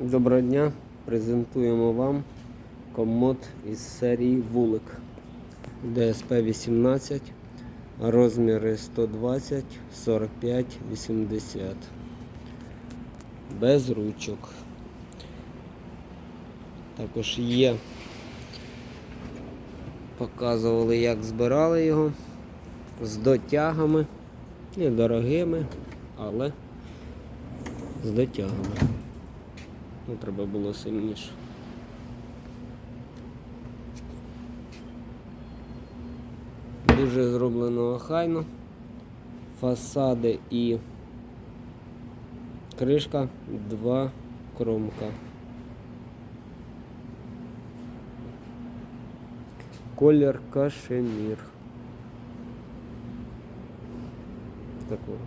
Доброго дня! Презентуємо вам комод із серії Вулик ДСП 18, розміри 120, 45, 80. Без ручок. Також є. Показували, як збирали його з дотягами. Недорогими, але з дотягами. Ну, треба було сильніше. Дуже зроблено охайно. Фасади і кришка, два кромка. Колір кашемір. Такого.